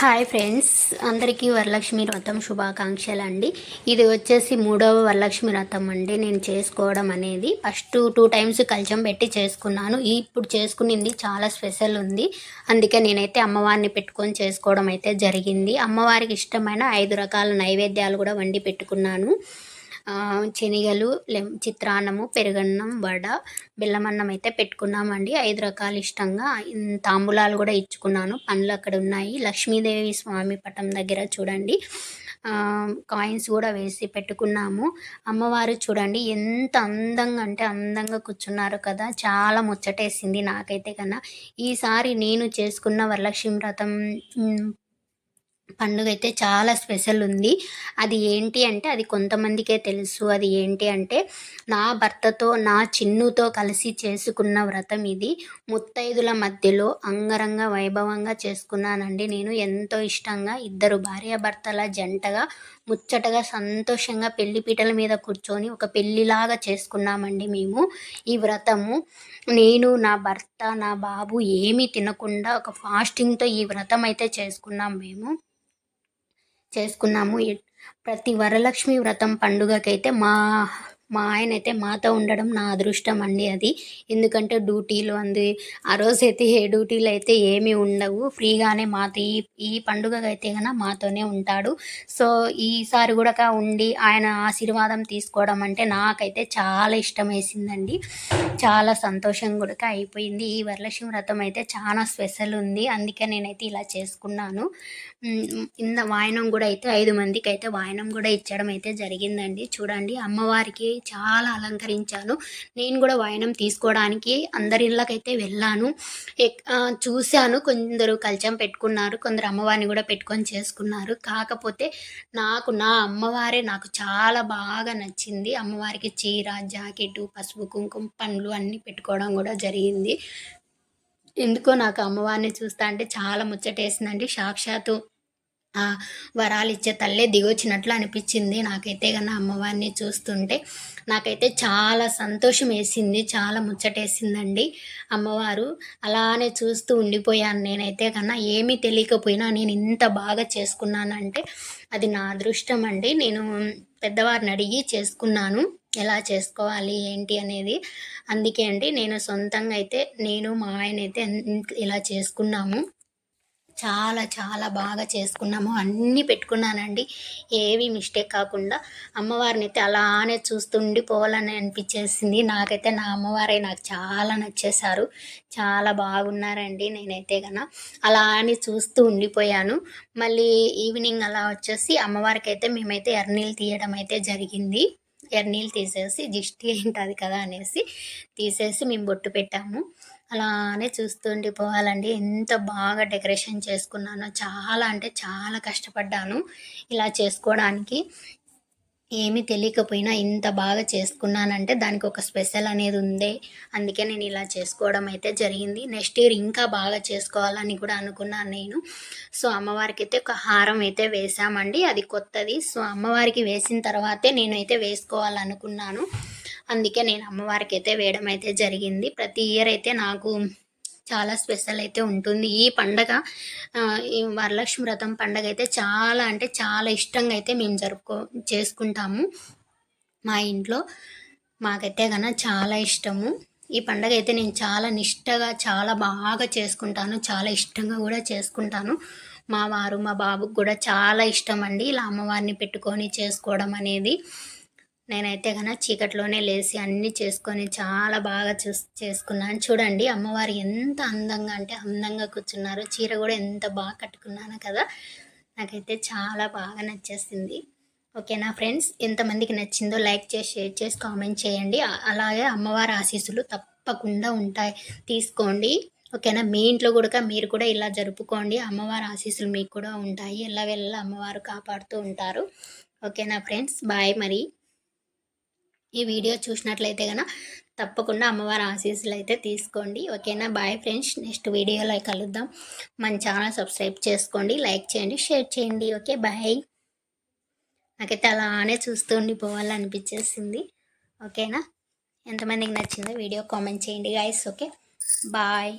Hi friends అందరికీ వరలక్ష్మి వ్రతం శుభాకాంక్షలు అండి. ఇది వచ్చేసి మూడవ వరలక్ష్మి వ్రతం అండి. నేను చేసుకోవడం అనేది ఫస్ట్ టూ టైమ్స్ కలిచం పెట్టి చేసుకున్నాను. ఇప్పుడు చేసుకునింది చాలా స్పెషల్ ఉంది. అందుకే నేనైతే అమ్మవారిని పెట్టుకొని చేసుకోవడం అయితే జరిగింది. అమ్మవారికి ఇష్టమైన ఐదు రకాల నైవేద్యాలు కూడా వండి పెట్టుకున్నాను. శనగలు లెమ్ చిత్రాన్నము పెరుగన్నం వడ బెల్లమన్నం అయితే పెట్టుకున్నామండి. ఐదు రకాలు ఇష్టంగా. తాంబూలాలు కూడా ఇచ్చుకున్నాను. పండ్లు అక్కడ ఉన్నాయి. లక్ష్మీదేవి స్వామి పటం దగ్గర చూడండి. కాయిన్స్ కూడా వేసి పెట్టుకున్నాము. అమ్మవారు చూడండి ఎంత అందంగా అంటే అందంగా కూర్చున్నారు కదా. చాలా ముచ్చటేసింది నాకైతే కన్నా. ఈసారి నేను చేసుకున్న వరలక్ష్మి వ్రతం పండుగ అయితే చాలా స్పెషల్ ఉంది. అది ఏంటి అంటే అది కొంతమందికే తెలుసు. అది ఏంటి అంటే నా భర్తతో నా చిన్నుతో కలిసి చేసుకున్న వ్రతం ఇది. ముత్తైదుల మధ్యలో అంగరంగ వైభవంగా చేసుకున్నానండి. నేను ఎంతో ఇష్టంగా ఇద్దరు భార్యాభర్తల జంటగా ముచ్చటగా సంతోషంగా పెళ్ళి పీటల మీద కూర్చొని ఒక పెళ్ళిలాగా చేసుకున్నామండి మేము. ఈ వ్రతము నేను నా భర్త నా బాబు ఏమీ తినకుండా ఒక ఫాస్టింగ్తో ఈ వ్రతం అయితే చేసుకున్నాం మేము. చేసుకున్నాము. ప్రతి వరలక్ష్మి వ్రతం పండుగకైతే మా మా ఆయన అయితే మాతో ఉండడం నా అదృష్టం అండి అది. ఎందుకంటే డ్యూటీలు అంది. ఆ రోజు అయితే ఏ డ్యూటీలు అయితే ఏమీ ఉండవు. ఫ్రీగానే మాతో ఈ ఈ పండుగకి అయితే కన్నా మాతోనే ఉంటాడు. సో ఈసారి కూడా ఉండి ఆయన ఆశీర్వాదం తీసుకోవడం అంటే నాకైతే చాలా ఇష్టం వేసిందండి చాలా సంతోషం కూడా అయిపోయింది. ఈ వరలక్ష్మి వ్రతం అయితే చాలా స్పెషల్ ఉంది. అందుకే నేనైతే ఇలా చేసుకున్నాను. ఇంత వాయనం కూడా అయితే ఐదు మందికి అయితే వాయనం కూడా ఇచ్చడం అయితే జరిగిందండి. చూడండి అమ్మవారికి చాలా అలంకరించాను. నేను కూడా వాయనం తీసుకోవడానికి అందరి ఇళ్ళకైతే వెళ్ళాను. చూశాను కొందరు కల్చం పెట్టుకున్నారు కొందరు అమ్మవారిని కూడా పెట్టుకొని చేసుకున్నారు. కాకపోతే నాకు నా అమ్మవారే నాకు చాలా బాగా నచ్చింది. అమ్మవారికి చీర జాకెట్ పసుపు కుంకుమ పండ్లు అన్నీ పెట్టుకోవడం కూడా జరిగింది. ఎందుకో నాకు అమ్మవారిని చూస్తా అంటే చాలా ముచ్చటేసిందండి. సాక్షాత్తు వరాలు ఇచ్చే తల్లే దిగొచ్చినట్లు అనిపించింది. నాకైతే కన్నా అమ్మవారిని చూస్తుంటే నాకైతే చాలా సంతోషం వేసింది చాలా ముచ్చటేసిందండి అమ్మవారు. అలానే చూస్తూ ఉండిపోయాను. నేనైతే కన్నా ఏమీ తెలియకపోయినా నేను ఇంత బాగా చేసుకున్నానంటే అది నా అదృష్టం అండి నేను పెద్దవారిని అడిగి చేసుకున్నాను. ఎలా చేసుకోవాలి? ఏంటి? అనేది అందుకే అండి. నేను సొంతంగా అయితే నేను మా ఆయన అయితే ఇలా చేసుకున్నాము. చాలా చాలా బాగా చేసుకున్నాము. అన్నీ పెట్టుకున్నానండి. ఏవి మిస్టేక్ కాకుండా అమ్మవారిని అయితే అలానే చూస్తుండిపోవాలని అనిపించేసింది. నాకైతే నా అమ్మవారే నాకు చాలా నచ్చేశారు. చాలా బాగున్నారండి నేనైతే కన అలా అని చూస్తూ ఉండిపోయాను. మళ్ళీ ఈవినింగ్ అలా వచ్చేసి అమ్మవారికి అయితే మేమైతే ఎర్నీళ్ళు తీయడం అయితే జరిగింది. ఎర్నీళ్ళు తీసేసి దిష్టి ఏంటది కదా అనేసి తీసేసి మేము బొట్టు పెట్టాము. అలానే చూస్తుండి పోవాలండి ఎంత బాగా డెకరేషన్ చేసుకున్నానో చాలా అంటే చాలా కష్టపడ్డాను ఇలా చేసుకోవడానికి. ఏమీ తెలియకపోయినా ఇంత బాగా చేసుకున్నానంటే దానికి ఒక స్పెషల్ అనేది ఉంది. అందుకే నేను ఇలా చేసుకోవడం అయితే జరిగింది. నెక్స్ట్ ఇయర్ ఇంకా బాగా చేసుకోవాలని కూడా అనుకున్నాను నేను. సో అమ్మవారికి అయితే ఒక హారం అయితే వేసామండి అది కొత్తది. సో అమ్మవారికి వేసిన తర్వాతే నేనైతే వేసుకోవాలనుకున్నాను. అందుకే నేను అమ్మవారికి అయితే వేయడం అయితే జరిగింది. ప్రతి ఇయర్ అయితే నాకు చాలా స్పెషల్ అయితే ఉంటుంది. ఈ పండగ ఈ వరలక్ష్మి వ్రతం పండగ అయితే చాలా అంటే చాలా ఇష్టంగా అయితే మేము జరుపుకో చేసుకుంటాము. మా ఇంట్లో మాకైతే కన్నా చాలా ఇష్టము. ఈ పండగ అయితే నేను చాలా నిష్టగా చాలా బాగా చేసుకుంటాను. చాలా ఇష్టంగా కూడా చేసుకుంటాను. మా వారు మా బాబుకు కూడా చాలా ఇష్టం అండి. ఇలా అమ్మవారిని పెట్టుకొని చేసుకోవడం అనేది. నేనైతే కనుక చీకట్లోనే లేచి అన్నీ చేసుకొని చాలా బాగా చూ చేసుకున్నాను. చూడండి అమ్మవారు ఎంత అందంగా అంటే అందంగా కూర్చున్నారు. చీర కూడా ఎంత బాగా కట్టుకున్నాను కదా నాకైతే చాలా బాగా నచ్చేసింది. ఓకేనా ఫ్రెండ్స్? ఎంతమందికి నచ్చిందో లైక్ చేసి షేర్ చేసి కామెంట్ చేయండి. అలాగే అమ్మవారి ఆశీస్సులు తప్పకుండా ఉంటాయి. తీసుకోండి. ఓకేనా? మీ ఇంట్లో కూడా మీరు కూడా ఇలా జరుపుకోండి. అమ్మవారి ఆశీస్సులు మీకు కూడా ఉంటాయి. ఎలా వెళ్ళ అమ్మవారు కాపాడుతూ ఉంటారు. ఓకేనా ఫ్రెండ్స్? బాయ్ మరి. ఈ వీడియో చూసినట్లయితే కనుక తప్పకుండా అమ్మవారి ఆశీస్సులు అయితే తీసుకోండి. ఓకేనా? బాయ్ ఫ్రెండ్స్ నెక్స్ట్ వీడియోలో కలుద్దాం. మన ఛానల్ సబ్స్క్రైబ్ చేసుకోండి లైక్ చేయండి షేర్ చేయండి. ఓకే? బాయ్ నాకైతే అలానే చూస్తూ ఉండిపోవాలనిపించేసింది. ఓకేనా? ఎంతమందికి నచ్చిందో వీడియో కామెంట్ చేయండి గాయస్ ఓకే? బాయ్